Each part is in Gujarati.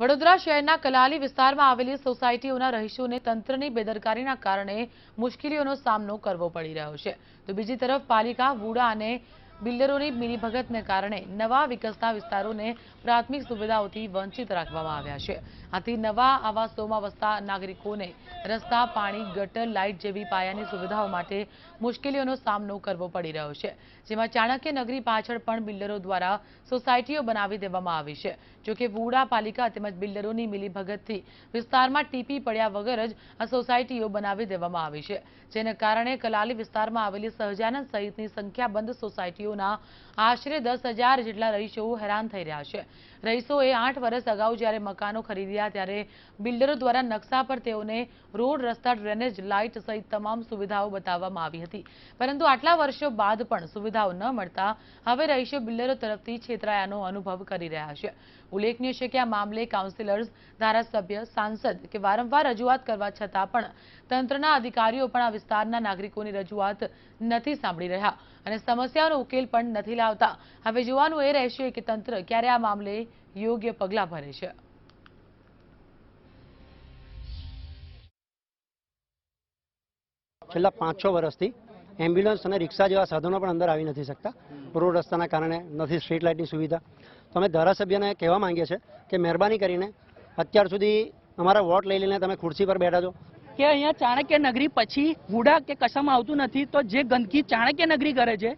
વડોદરા શહેરના કલાલી વિસ્તારમાં આવેલી સોસાયટીઓના રહીશોને તંત્રની બેદરકારીના કારણે મુશ્કેલીઓનો સામનો કરવો પડી રહ્યો છે. તો બીજી તરફ પાલિકા, વુડા અને બિલ્ડરોની મિલીભગતને કારણે નવા વિકસતા વિસ્તારોને પ્રાથમિક સુવિધાઓથી વંચિત રાખવામાં આવ્યા છે. આથી નવા આવાસોમાં વસતા નાગરિકોને રસ્તા, પાણી, ગટર, લાઇટ જેવી પાયાની સુવિધાઓ માટે મુશ્કેલીઓનો સામનો કરવો પડી રહ્યો છે. જેમાં ચાણક્ય નગરી પાછળ પણ બિલ્ડરો દ્વારા સોસાયટીઓ બનાવી દેવામાં આવી છે. જોકે વુડા પાલિકા તેમજ બિલ્ડરોની મિલીભગતથી વિસ્તારમાં ટીપી પડ્યા વગર જ આ સોસાયટીઓ બનાવી દેવામાં આવી છે. જેને કારણે કલાલી વિસ્તારમાં આવેલી સહજાનંદ સહિતની સંખ્યાબંધ સોસાયટીઓના આશરે દસ હજાર જેટલા રહીશો હેરાન થઈ રહ્યા છે. રહીશોએ આઠ વર્ષ અગાઉ જ્યારે મકાનો ખરીદ્યા ત્યારે બિલ્ડરો દ્વારા નકશા પર તેઓને રોડ, રસ્તા, ડ્રેનેજ, લાઇટ સહિત તમામ સુવિધાઓ બતાવવામાં આવી હતી. પરંતુ આટલા વર્ષો બાદ પણ સુવિધાઓ ન મળતા હવે રહીશો બિલ્ડરો તરફથી છેતરાયાનો અનુભવ કરી રહ્યા છે. ઉલ્લેખનીય છે કે આ મામલે કાઉન્સિલર્સ, ધારાસભ્ય, સાંસદ કે વારંવાર રજૂઆત કરવા છતાં પણ તંત્રના અધિકારીઓ પણ આ વિસ્તારના નાગરિકોની રજૂઆત નથી સાંભળી રહ્યા અને સમસ્યાનો ઉકેલ પણ નથી લાવતા. હવે જોવાનું એ રહેશે કે તંત્ર ક્યારે આ મામલે યોગ્ય પગલાં ભરે છે. છેલ્લા પાંચ છ વર્ષથી એમ્બ્યુલન્સ અને રિક્ષા જેવા સાધનો પણ અંદર આવી નથી શકતા. રોડ રસ્તાના કારણે નથી સ્ટ્રીટ લાઇટની સુવિધા. તો અમે ધારાસભ્યને કહેવા માંગીએ છીએ કે મહેરબાની કરીને અત્યાર સુધી અમારા વોટ લઈ લઈને તમે ખુરશી પર બેઠા છો. કે અહીંયા ચાણક્ય નગરી પછી હુડા કે કશામાં આવતું નથી, તો જે ગંદકી ચાણક્ય નગરી કરે છે,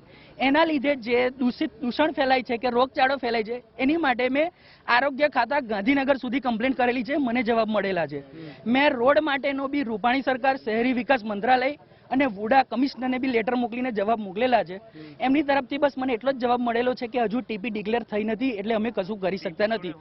એના લીધે જે દૂષિત, દૂષણ ફેલાય છે કે રોગચાળો ફેલાય છે, એની માટે મેં આરોગ્ય ખાતા ગાંધીનગર સુધી કમ્પ્લેન કરેલી છે, મને જવાબ મળેલા છે. મેં રોડ માટેનો બી રૂપાણી સરકાર, શહેરી વિકાસ મંત્રાલય અને વુડા કમિશનરને બી લેટર મોકલીને જવાબ મોકલેલા છે. એમની તરફથી બસ મને એટલો જ જવાબ મળેલો છે કે હજુ ટીપી ડિક્લેર થઈ નથી, એટલે અમે કશું કરી શકતા નથી.